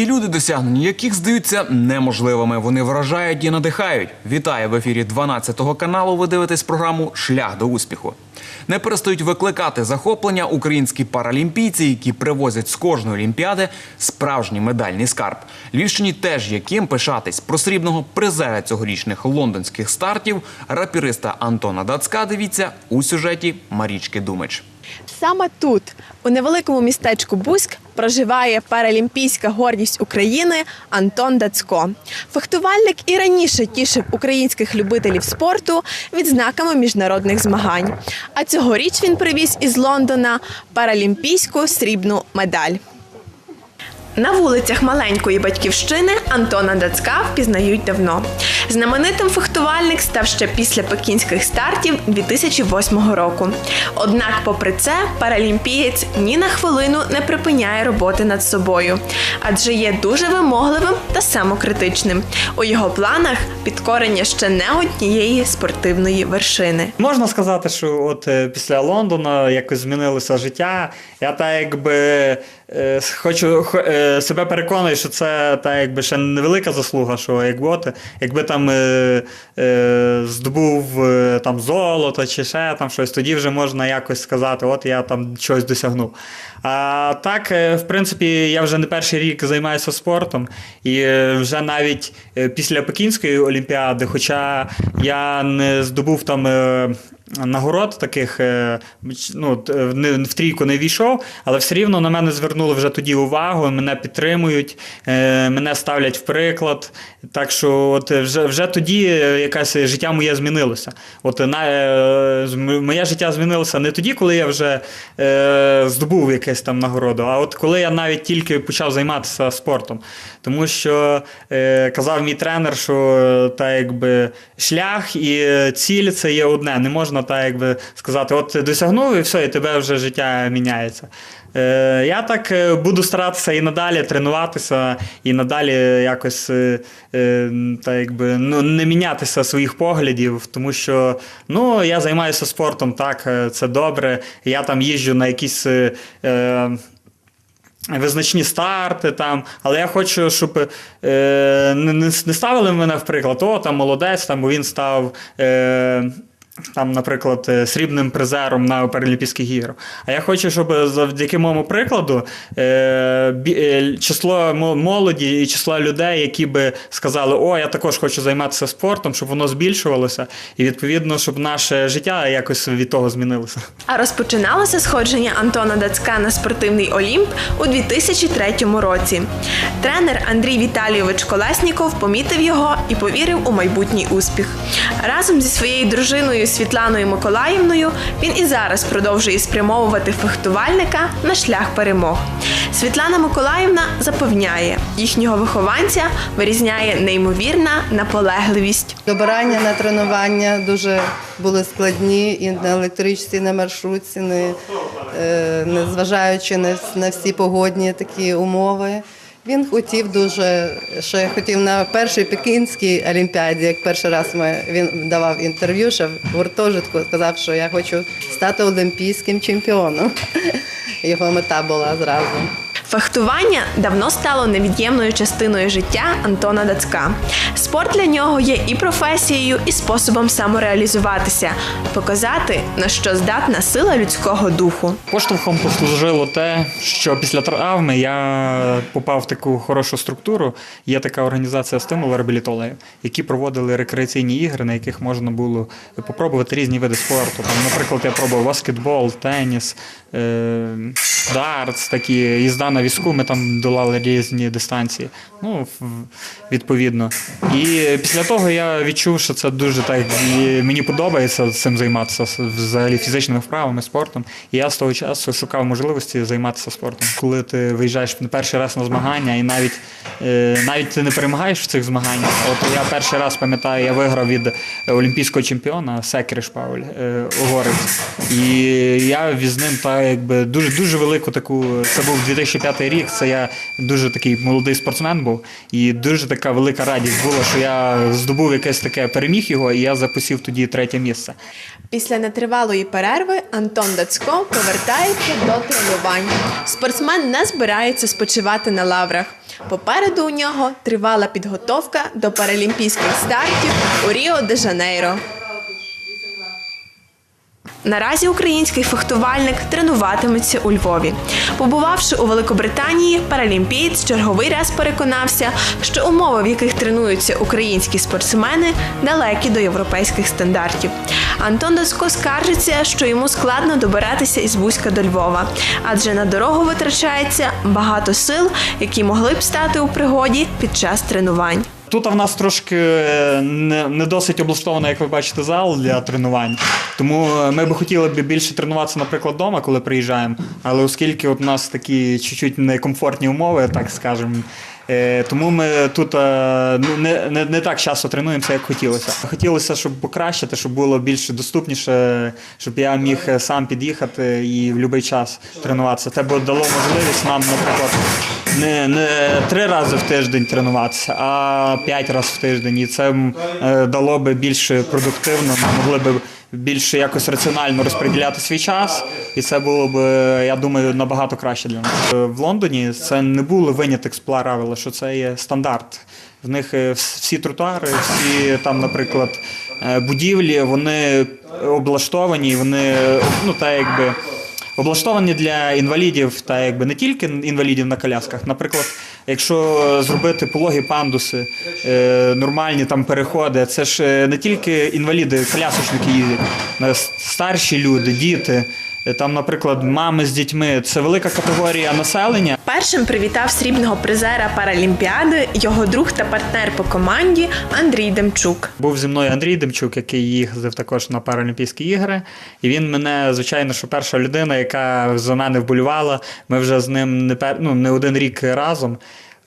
Є люди, досягнення яких здаються неможливими. Вони вражають і надихають. Вітаю в ефірі 12 каналу. Ви дивитесь програму Шлях до успіху. Не перестають викликати захоплення українські паралімпійці, які привозять з кожної олімпіади справжній медальний скарб. Львівщині теж є ким пишатись про срібного призера цьогорічних лондонських стартів рапіриста Антона Дацка. Дивіться у сюжеті Марічки Думич. Саме тут, у невеликому містечку Бузьк, проживає паралімпійська гордість України Антон Дацько. Фехтувальник і раніше тішив українських любителів спорту відзнаками міжнародних змагань. А цьогоріч він привіз із Лондона паралімпійську срібну медаль. На вулицях маленької батьківщини Антона Дацька впізнають давно. Знаменитим фехтувальник став ще після пекінських стартів 2008 року. Однак, попри це, паралімпієць ні на хвилину не припиняє роботи над собою, адже є дуже вимогливим та самокритичним. У його планах підкорення ще не однієї спортивної вершини. Можна сказати, що от е, після Лондона якось змінилося життя. Я так якби е, хочу хо- е, себе переконую, що це так якби ще невелика заслуга, що якби от, якби там е, е, здобув е, там золото чи ще там щось, тоді вже можна якось сказати, от я там щось досягнув. А так, е, в принципі, я вже не перший рік займаюся спортом, і е, вже навіть після Пекінської олімпіади, хоча я не здобув там. Е, Нагород таких е, ну, в трійку не війшов, але все рівно на мене звернули вже тоді увагу, мене підтримують, е, мене ставлять в приклад. Так що от вже, вже тоді е, якесь життя моє змінилося. От на, е, моє життя змінилося не тоді, коли я вже е, здобув якесь там нагороду, а от коли я навіть тільки почав займатися спортом. Тому що е, казав мій тренер, що е, та якби шлях і е, ціль це є одне. Не можна так якби сказати, от ти досягнув і все, і тебе вже життя міняється. Е, я так е, буду старатися і надалі тренуватися, і надалі якось е, е, та якби ну, не мінятися своїх поглядів, тому що ну, я займаюся спортом, так, е, це добре. Я там їжджу на якісь. е, е, Визначні старти там, але я хочу, щоб е, не, не ставили мене в приклад, о, там молодець, там, він став. Е, там, наприклад, е, срібним призером на Паралімпійських іграх. А я хочу, щоб завдяки моєму прикладу е, е, число молоді і число людей, які би сказали, о, я також хочу займатися спортом, щоб воно збільшувалося, і відповідно, щоб наше життя якось від того змінилося. А розпочиналося сходження Антона Дацька на спортивний Олімп у 2003 році. Тренер Андрій Віталійович Колесніков помітив його і повірив у майбутній успіх. Разом зі своєю дружиною Світланою Миколаївною він і зараз продовжує спрямовувати фехтувальника на шлях перемог. Світлана Миколаївна запевняє, їхнього вихованця вирізняє неймовірна наполегливість. Добирання на тренування дуже були складні і на електричці, і на маршрутці, не, е, незважаючи на, на всі погодні такі умови. Він хотів дуже, ще хотів на першій пекінській олімпіаді, як перший раз ми, він давав інтерв'ю, ще в гуртожитку сказав, що я хочу стати олімпійським чемпіоном. Його мета була зразу. Фехтування давно стало невід'ємною частиною життя Антона Дацька. Спорт для нього є і професією, і способом самореалізуватися, показати на що здатна сила людського духу. Поштовхом послужило те, що після травми я попав в таку хорошу структуру. Є така організація стимул реабілітологів, які проводили рекреаційні ігри, на яких можна було попробувати різні види спорту. Там, наприклад, я пробував баскетбол, теніс, дартс, такі їзда на візку. Ми там долали різні дистанції. Ну, відповідно. І після того я відчув, що це дуже так мені подобається цим займатися взагалі фізичними вправами, спортом. І я з того часу шукав можливості займатися спортом. Коли ти виїжджаєш перший раз на змагання, і навіть е, навіть ти не перемагаєш в цих змаганнях. От я перший раз пам'ятаю, я виграв від олімпійського чемпіона Секриш Пауль е, Угорець. І я з ним та якби дуже дуже велику таку. Це був 2005 рік. Це я дуже такий молодий спортсмен був, і дуже така велика радість була, що я здобув якесь таке переміг його, і я записів тоді третє місце. Після нетривалої перерви Антон Дацько повертається до тренувань. Спортсмен не збирається спочивати на лаврах. Попереду у нього тривала підготовка до паралімпійських стартів у Ріо де Жанейро. Наразі український фехтувальник тренуватиметься у Львові. Побувавши у Великобританії, паралімпієць черговий раз переконався, що умови, в яких тренуються українські спортсмени, далекі до європейських стандартів. Антон Дацько скаржиться, що йому складно добиратися із Бузька до Львова, адже на дорогу витрачається багато сил, які могли б стати у пригоді під час тренувань. Тут в нас трошки е, не, не досить облаштовано, як ви бачите, зал для тренувань. Тому е, ми би хотіли б більше тренуватися, наприклад, вдома, коли приїжджаємо. Але оскільки от у нас такі чуть-чуть некомфортні умови, так скажемо. Е, Тому ми тут е, ну, не, не, не так часто тренуємося, як хотілося. Хотілося, щоб покращити, щоб було більш доступніше, щоб я міг е, сам під'їхати і в будь-який час тренуватися. Це б дало можливість нам, наприклад, не, не три рази в тиждень тренуватися, а п'ять разів в тиждень. І це дало би більш продуктивно, ми могли б більше якось раціонально розподіляти свій час, і це було б, я думаю, набагато краще для нас. Е, В Лондоні це не було виняток з правила, що це є стандарт. В них е, всі тротуари, всі там, наприклад, е, будівлі, вони облаштовані, вони ну так якби. Облаштовані для інвалідів, та якби не тільки інвалідів на колясках. Наприклад, якщо зробити пологі пандуси, е, нормальні там переходи, це ж е, не тільки інваліди, колясочники їздять, е, старші люди, діти. Е, Там, наприклад, мами з дітьми це велика категорія населення. Першим привітав срібного призера Паралімпіади його друг та партнер по команді Андрій Демчук. Був зі мною Андрій Демчук, який їздив також на Паралімпійські ігри. І він мене, звичайно, що перша людина, яка за мене вболювала. Ми вже з ним не пер... ну, не один рік разом.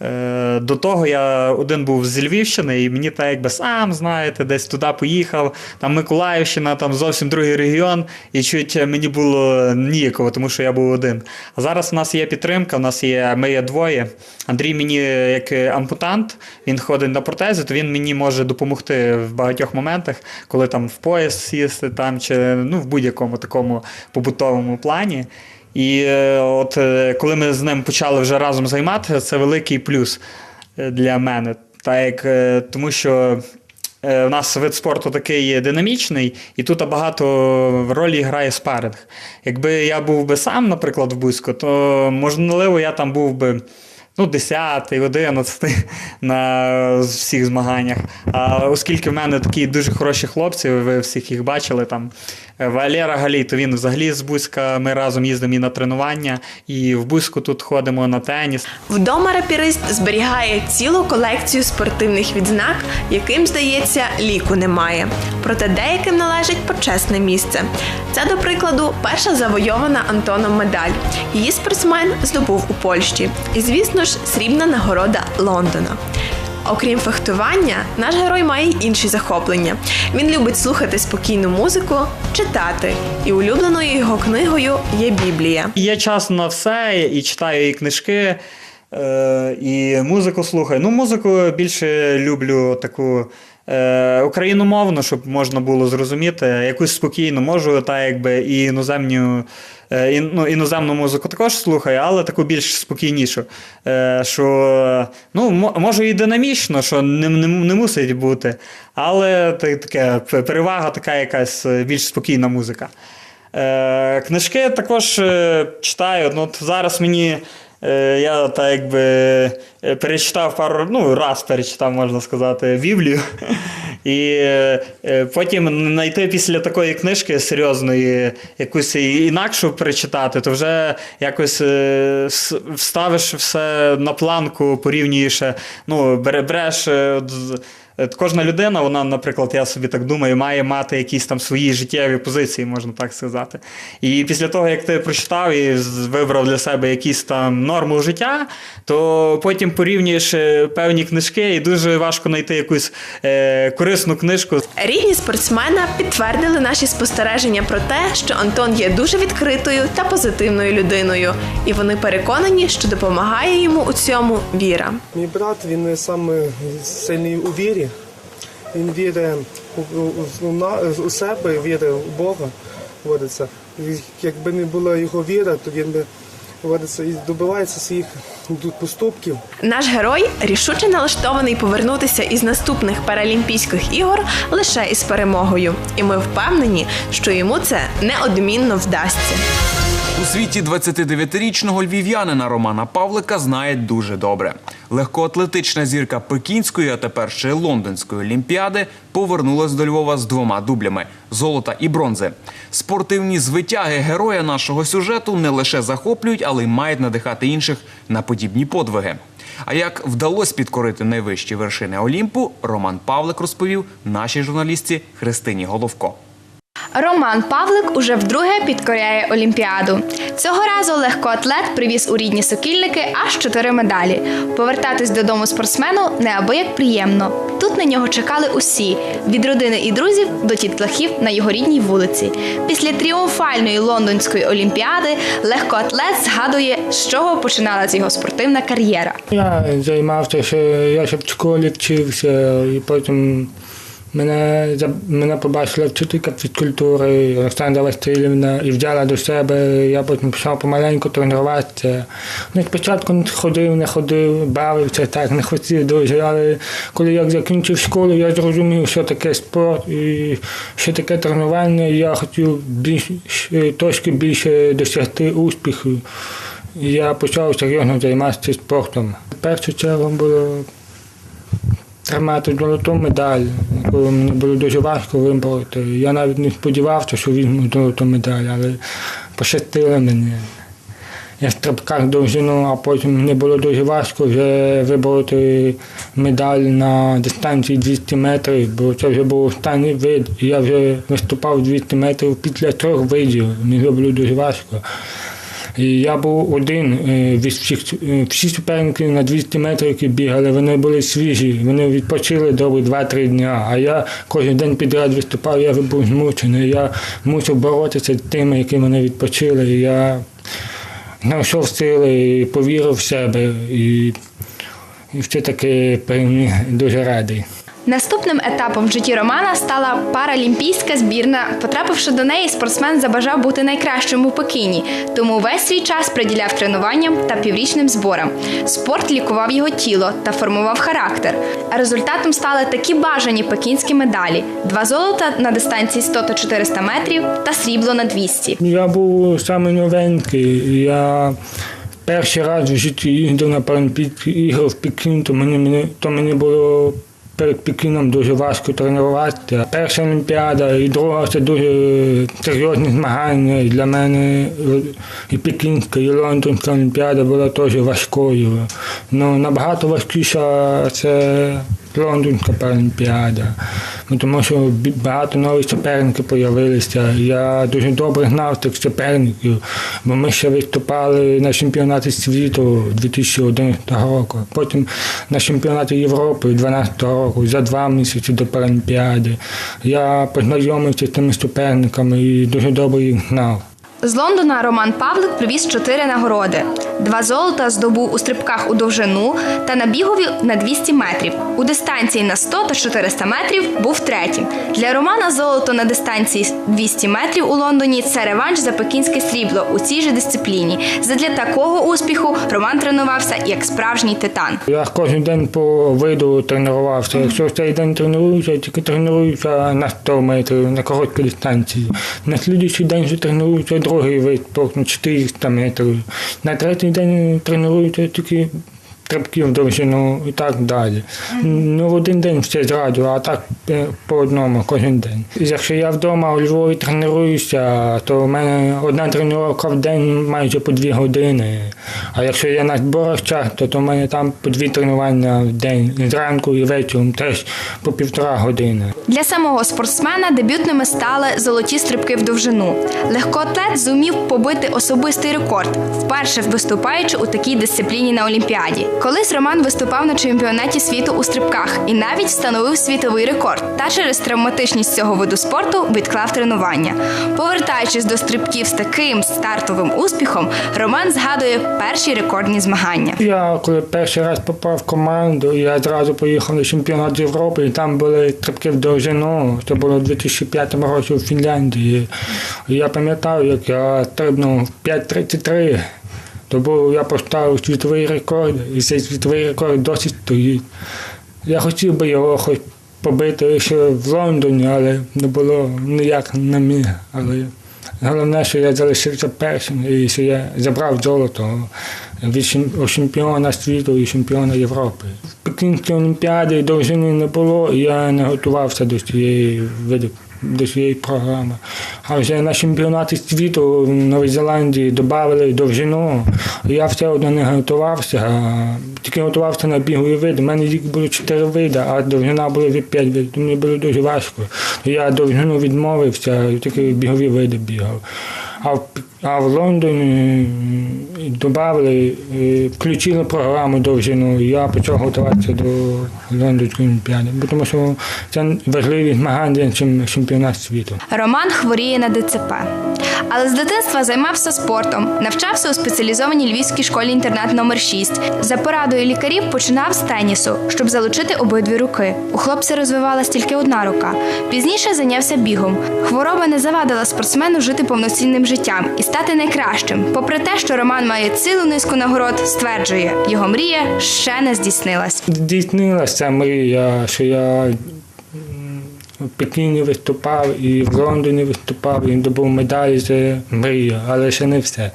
Е, До того я один був з Львівщини, і мені так якби сам знаєте, десь туди поїхав. Там Миколаївщина, там зовсім другий регіон, і чуть мені було ніяково, тому що я був один. А зараз у нас є підтримка, у нас є, ми є двоє. Андрій мені як ампутант, він ходить на протези, то він мені може допомогти в багатьох моментах, коли там в поїзд сісти, там чи ну, в будь-якому такому побутовому плані. І е, от е, коли ми з ним почали вже разом займатися, це великий плюс е, для мене. Так тому що в нас вид спорту такий динамічний, і тут багато ролі грає спаринг. Якби я був би сам, наприклад, в Бузько, то можливо я там був би. Ну, 10, 11 на всіх змаганнях. А оскільки в мене такі дуже хороші хлопці, ви всіх їх бачили там. е, Валера Галій, то він взагалі з Бузька. Ми разом їздимо і на тренування, і в Бузьку тут ходимо на теніс. Вдома рапірист зберігає цілу колекцію спортивних відзнак, яким, здається, ліку немає. Проте деяким належить почесне місце. Це, до прикладу, перша завойована Антоном медаль. Її спортсмен здобув у Польщі. І, звісно ж, срібна нагорода Лондона. Окрім фехтування, наш герой має й інші захоплення. Він любить слухати спокійну музику, читати. І улюбленою його книгою є Біблія. Є час на все, і читаю і книжки, е, і музику слухаю. Ну, музику більше люблю таку. Е, україномовну, щоб можна було зрозуміти, якусь спокійну, можу, та якби і іноземню, ну, іноземну музику також слухаю, але таку більш спокійнішу. Е, що, ну, може і динамічно, що не, не, не мусить бути, але та- таке перевага така якась е, більш спокійна музика. Е, книжки також е, читаю. Ну, зараз мені. Е, Я так якби е, перечитав пару ну, раз перечитав, можна сказати, Біблію. І е, потім знайти після такої книжки серйозної якусь інакшу перечитати, то вже якось вставиш все на планку, порівнюєш, ну, береш. Е, Кожна людина, вона, наприклад, я собі так думаю, має мати якісь там свої життєві позиції, можна так сказати. І після того, як ти прочитав і вибрав для себе якісь там норму життя, то потім порівнюєш е, певні книжки, і дуже важко знайти якусь е, корисну книжку. Рідні спортсмена підтвердили наші спостереження про те, що Антон є дуже відкритою та позитивною людиною, і вони переконані, що допомагає йому у цьому віра. Мій брат він саме сильний у вірі. Він вірить у, себе, вірить у Бога. Водиться. Якби не була його віра, то він би ведеться і добивається своїх поступків. Наш герой рішуче налаштований повернутися із наступних Паралімпійських ігор лише із перемогою. І ми впевнені, що йому це неодмінно вдасться. У світі 29-річного львів'янина Романа Павлика знають дуже добре. Легкоатлетична зірка Пекінської, а тепер ще Лондонської олімпіади повернулась до Львова з двома дублями золота і бронзи. Спортивні звитяги героя нашого сюжету не лише захоплюють, але й мають надихати інших на подібні подвиги. А як вдалося підкорити найвищі вершини Олімпу, Роман Павлик розповів нашій журналістці Христині Головко. Роман Павлик уже вдруге підкоряє Олімпіаду. Цього разу легкоатлет привіз у рідні сокільники аж чотири медалі. Повертатись додому спортсмену неабияк приємно. Тут на нього чекали усі від родини і друзів до тітлахів на його рідній вулиці. Після тріумфальної лондонської олімпіади легкоатлет згадує, з чого починалась його спортивна кар'єра. Я займався я ще в школі вчився, і потім мене, мене побачила вчителька фізкультури Олександра Васильівна і взяла до себе. Я потім пішов помаленьку тренуватися. Ну, спочатку ходив, не ходив, бавився так, не хотів дуже. Але коли я закінчив школу, я зрозумів, що таке спорт і що таке тренування. Я хотів більш, трошки більше досягти успіху. Я почав серйозно займатися спортом. В першу чергу було тримати золоту медаль, яку мені було дуже важко вибороти. Я навіть не сподівався, що візьму золоту медаль, але пощастило мені. Я стрибках довжину, а потім мені було дуже важко вже вибороти медаль на дистанції 200 метрів, бо це вже був останній вид. Я вже виступав 200 метрів після трьох видів. Мені було дуже важко. Я був один е, від всіх е, всі суперники на 200 метрів, які бігали, вони були свіжі, вони відпочили добре 2-3 дня. А я кожен день підряд виступав, я був змучений. Я мусив боротися з тими, які мене відпочили. І я знайшов сили, і повірив в себе і, і все-таки переміг дуже радий. Наступним етапом в житті Романа стала паралімпійська збірна. Потрапивши до неї, спортсмен забажав бути найкращим у Пекіні, тому весь свій час приділяв тренуванням та піврічним зборам. Спорт лікував його тіло та формував характер. Результатом стали такі бажані пекінські медалі: два золота на дистанції 100 та 400 метрів та срібло на 200. Я був саме новенький. Я перший раз в житті їздив на Паралімпійські ігри в Пекін, то мені, то мені було перед Пекіном дуже важко тренуватися. Перша Олімпіада і друга це дуже серйозні змагання. Для мене і Пекінська, і Лондонська Олімпіада була теж важкою. Ну, набагато важкіша це Лондонська Паралімпіада. Ну, тому що багато нових суперників з'явилися. Я дуже добре знав тих суперників, бо ми ще виступали на чемпіонаті світу 2011 року, потім на чемпіонаті Європи 2012 року, за два місяці до Паралімпіади. Я познайомився з тими суперниками і дуже добре їх знав. З Лондона Роман Павлик привіз чотири нагороди: два золота здобув у стрибках у довжину та на бігові на 200 метрів. У дистанції на 100 та 400 метрів був третім. Для Романа золото на дистанції 200 метрів у Лондоні це реванш за пекінське срібло у цій же дисципліні. Задля такого успіху Роман тренувався як справжній титан. Я кожен день по виду тренувався. Якщо в цей день тренуюся, тільки тренуюся на 100 метрів, на короткій дистанції. На слідуючий день вже тренуюся другий вид, на 400 метрів. На третій день тренують тільки стрибків довжину і так далі. Ну, в один день все зразу, а так е, по одному кожен день. Якщо я вдома у Львові тренуюся, то в мене одна тренування в день майже по дві години. А якщо я на зборах часто, то в мене там по дві тренування в день. Зранку і вечором теж по півтора години. Для самого спортсмена дебютними стали золоті стрибки в довжину. Легкоатлет зумів побити особистий рекорд, вперше виступаючи у такій дисципліні на Олімпіаді. Колись Роман виступав на чемпіонаті світу у стрибках і навіть встановив світовий рекорд. Та через травматичність цього виду спорту відклав тренування. Повертаючись до стрибків з таким стартовим успіхом, Роман згадує перші рекордні змагання. Я коли перший раз попав в команду, я одразу поїхав на чемпіонат Європи, і там були стрибки в довжину. Це було у 2005 році у Фінляндії. Я пам'ятаю, як я стрибнув 5.33. Тому я поставив світовий рекорд, і цей світовий рекорд досі стоїть. Я хотів би його хоч побити ще в Лондоні, але не було ніяк не міг. Але головне, що я залишився першим і що я забрав золото від чемпіона світу і чемпіона Європи. В Пекінській олімпіаді довжини не було, і я не готувався до цієї виду. До цієї програми. А вже на чемпіонаті світу в Новій Зеландії додали довжину. Я все одно не готувався, тільки готувався на бігові види. У мене їх було чотири види, а довжина була від п'ять видів. Мені було дуже важко. Я довжину відмовився, тільки бігові види бігав. А в, а в Лондоні додали, включили програму довжину, і я почав готуватися до Лондонської олімпіади. Тому що це важливі змагання, ніж чемпіонат світу. Роман хворіє на ДЦП. Але з дитинства займався спортом, навчався у спеціалізованій львівській школі інтернат номер 6 За порадою лікарів починав з тенісу, щоб залучити обидві руки. У хлопця розвивалась тільки одна рука. Пізніше зайнявся бігом. Хвороба не завадила спортсмену жити повноцінним життям і стати найкращим. Попри те, що Роман має цілу низку нагород, стверджує, його мрія ще не здійснилась. Здійснилася мрія, що я в Пекіні виступав і в Лондоні виступав, і добув медалі, це мрія, але ще не все.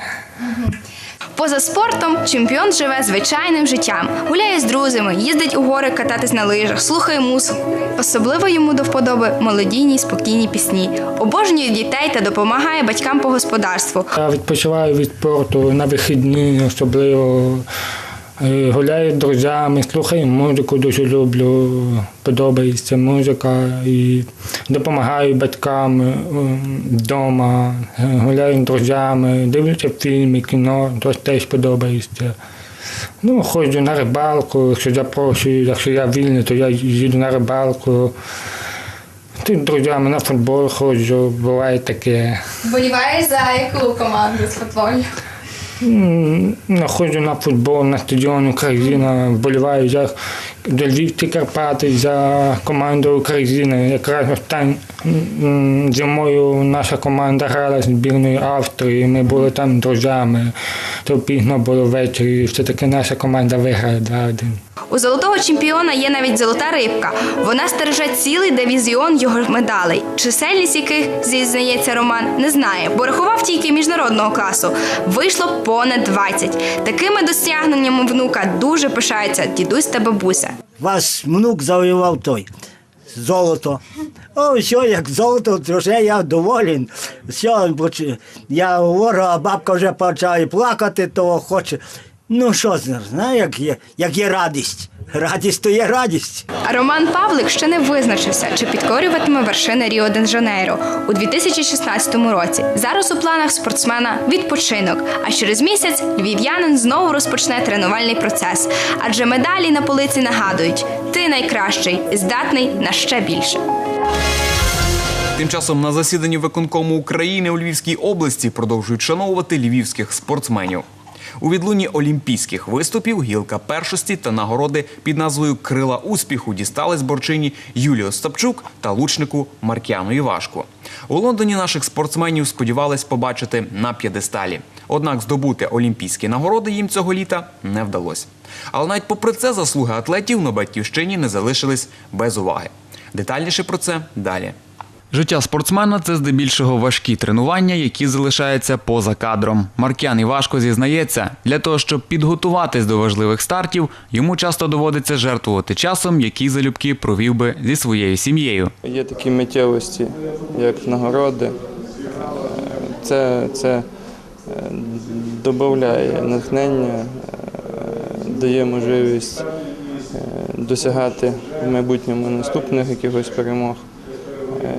Поза спортом чемпіон живе звичайним життям, гуляє з друзями, їздить у гори кататись на лижах, слухає музику. Особливо йому до вподоби молодійні спокійні пісні, обожнює дітей та допомагає батькам по господарству. Я відпочиваю від спорту на вихідні, особливо гуляю з друзями, слухаю музику, дуже люблю, подобається музика і допомагаю батькам е, вдома, е, гуляю з друзями, дивлюся фільми, кіно, то теж подобається. Ну, ходжу на рибалку, якщо запрошую, якщо я вільний, то я їду на рибалку. Тут з друзями на футбол ходжу, буває таке. Вболіваєш за яку команду з футболу? М, ну, Ходжу на футбол, на стадіон Україна, вболіваю за Львівські Карпати, за команду України. Якраз остань м, зимою наша команда грала з збірною Австрії, ми були там друзями, то пізно було ввечері, все-таки наша команда виграє 2-1. У золотого чемпіона є навіть золота рибка. Вона стереже цілий дивізіон його медалей, чисельність яких, зізнається Роман, не знає, бо рахував тільки міжнародного класу. Вийшло понад 20. Такими досягненнями внука дуже пишаються дідусь та бабуся. Ваш внук завоював той. Золото. О, все, як золото, то вже я доволен. Все, я говорю, а бабка вже почала плакати, то хоче. Ну що знає, як є, як є радість. Радість то є радість. А Роман Павлик ще не визначився, чи підкорюватиме вершини Ріо де Жанейро у 2016 році. Зараз у планах спортсмена відпочинок. А через місяць львів'янин знову розпочне тренувальний процес. Адже медалі на полиці нагадують: ти найкращий, здатний на ще більше. Тим часом на засіданні виконкому України у Львівській області продовжують шановувати львівських спортсменів. У відлунні олімпійських виступів гілка першості та нагороди під назвою Крила успіху дістались борчині Юлії Остапчук та лучнику Маркіану Івашку. У Лондоні наших спортсменів сподівались побачити на п'єдесталі. Однак здобути олімпійські нагороди їм цього літа не вдалося. Але навіть попри це заслуги атлетів на батьківщині не залишились без уваги. Детальніше про це далі. Життя спортсмена це здебільшого важкі тренування, які залишаються поза кадром. Маркян Івашко зізнається, для того, щоб підготуватись до важливих стартів, йому часто доводиться жертвувати часом, який залюбки провів би зі своєю сім'єю. Є такі миттєвості, як нагороди. Це, це е, додає натхнення, е, дає можливість е, досягати в майбутньому наступних якихось перемог,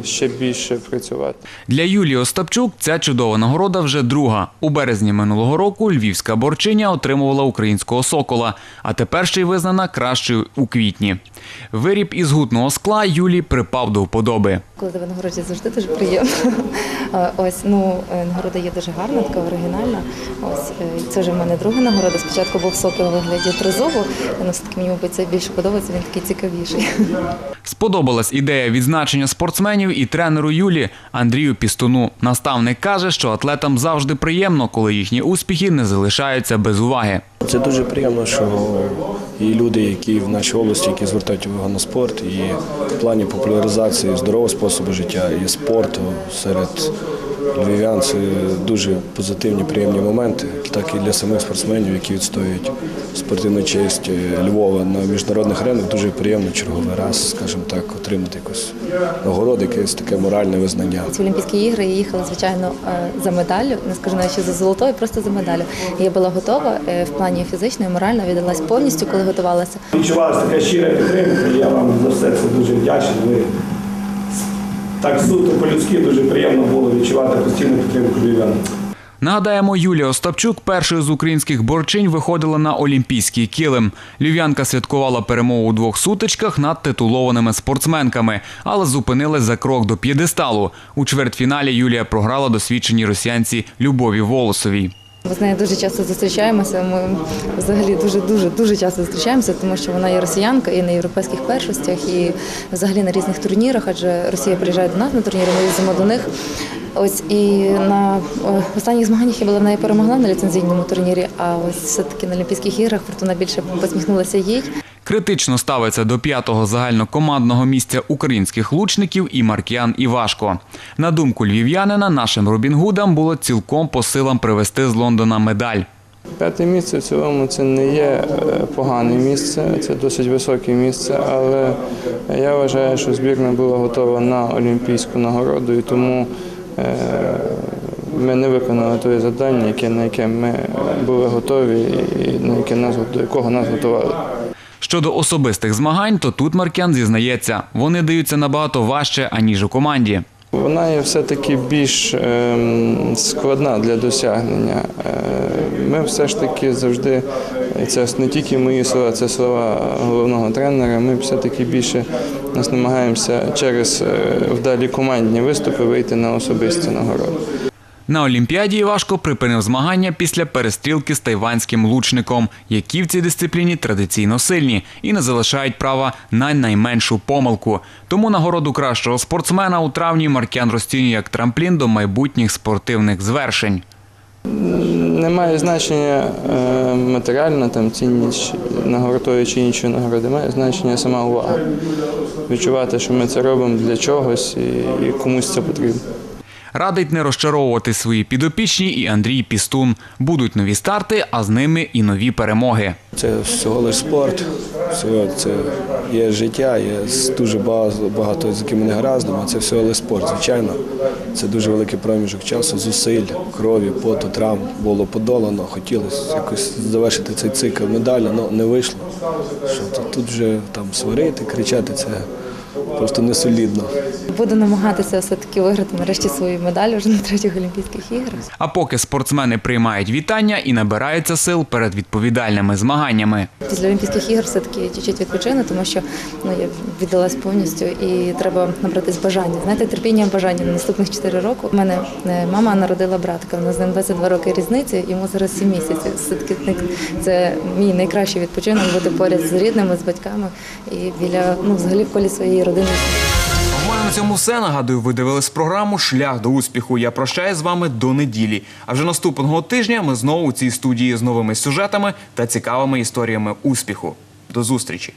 ще більше працювати. Для Юлії Остапчук ця чудова нагорода вже друга. У березні минулого року львівська борчиня отримувала українського сокола, а тепер ще й визнана кращою у квітні. Виріб із гутного скла Юлі припав до вподоби. Коли тебе нагороджують, завжди дуже приємно. Е, Ось ну е, нагорода є дуже гарна, така оригінальна. Ось е, це вже в мене друга нагорода. Спочатку був сокіл у вигляді тризубу. Ну все таки мені мабуть це більше подобається. Він такий цікавіший. Сподобалась ідея відзначення спортсменів, і тренеру Юлі Андрію Пістуну. Наставник каже, що атлетам завжди приємно, коли їхні успіхи не залишаються без уваги. Це дуже приємно, що і люди, які в нашій області, які звертають увагу на спорт, і в плані популяризації здорового способу життя і спорту серед львів'ян це дуже позитивні, приємні моменти, так і для самих спортсменів, які відстоюють спортивну честь Львова на міжнародних аренах. Дуже приємно черговий раз, скажімо так, отримати якусь нагороду, якесь таке моральне визнання. Ці Олімпійські ігри я їхала, звичайно, е, за медаллю, не скажу навіть що за золотою, просто за медаллю. Я була готова е, в плані фізично і морально віддалась повністю, коли готувалася. Відчувалася така щира підтримка, я вам за все це дуже вдячний. Так суто по-людськи дуже приємно було відчувати постійну підтримку львів'ян. Нагадаємо, Юлія Остапчук першою з українських борчинь виходила на олімпійський килим. Львів'янка святкувала перемогу у двох сутичках над титулованими спортсменками, але зупинилась за крок до п'єдесталу. У чвертьфіналі Юлія програла досвідченій росіянці Любові Волосовій. Ми з нею дуже часто зустрічаємося. Ми взагалі дуже дуже часто зустрічаємося, тому що вона є росіянка і на європейських першостях, і взагалі на різних турнірах, адже Росія приїжджає до нас на турніри, ми їздимо до них. Ось і на е, останніх змаганнях я була в неї перемогла на ліцензійному турнірі. А ось все-таки на Олімпійських іграх Фортуна більше посміхнулася їй. Критично ставиться до п'ятого загальнокомандного місця українських лучників і Маркіян Івашко. На думку львів'янина, нашим Робінгудам було цілком по силам привезти з Лондона медаль. П'яте місце в цілому це не є е, погане місце, це досить високе місце, але я вважаю, що збірна була готова на олімпійську нагороду і тому е, ми не виконали те завдання, на яке ми були готові і на яке нас, до якого нас готували. Щодо особистих змагань, то тут Маркян зізнається, вони даються набагато важче, аніж у команді. Вона є все-таки більш ем, складна для досягнення. Е, Ми все ж таки завжди, це не тільки мої слова, це слова головного тренера. Ми все-таки більше нас намагаємося через е, вдалі командні виступи вийти на особисті нагороди. На Олімпіаді Івашко припинив змагання після перестрілки з тайванським лучником, які в цій дисципліні традиційно сильні і не залишають права на найменшу помилку. Тому нагороду кращого спортсмена у травні Маркян розцінює як трамплін до майбутніх спортивних звершень. Немає значення е, матеріальна там цінність нагородої чи іншої нагороди, має значення сама увага. Відчувати, що ми це робимо для чогось і комусь це потрібно. Радить не розчаровувати свої підопічні і Андрій Пістун. Будуть нові старти, а з ними і нові перемоги. Це всього лиш спорт, це є життя, є дуже багато, з якими не гараздом, а це всього лиш спорт. Звичайно, це дуже великий проміжок часу, зусиль, крові, поту, травм було подолано. Хотілося якось завершити цей цикл медалі, але не вийшло. Що тут вже там сварити, кричати це просто не солідно. Буду намагатися все-таки виграти нарешті свою медаль вже на третіх Олімпійських іграх. А поки спортсмени приймають вітання і набираються сил перед відповідальними змаганнями. Після Олімпійських ігор все-таки чуть-чуть відпочину, тому що ну, я віддалась повністю і треба набратись бажання. Знаєте, терпіння бажання на наступних 4 роки. У мене е, мама народила братка, у нас з ним 22 роки різниці, йому зараз 7 місяців. Все-таки це мій найкращий відпочинок бути поряд з рідними, з батьками і біля ну, взагалі в колі своєї родини. У на цьому все. Нагадую, ви дивились програму Шлях до успіху. Я прощаюсь з вами до неділі. А вже наступного тижня ми знову у цій студії з новими сюжетами та цікавими історіями успіху. До зустрічі!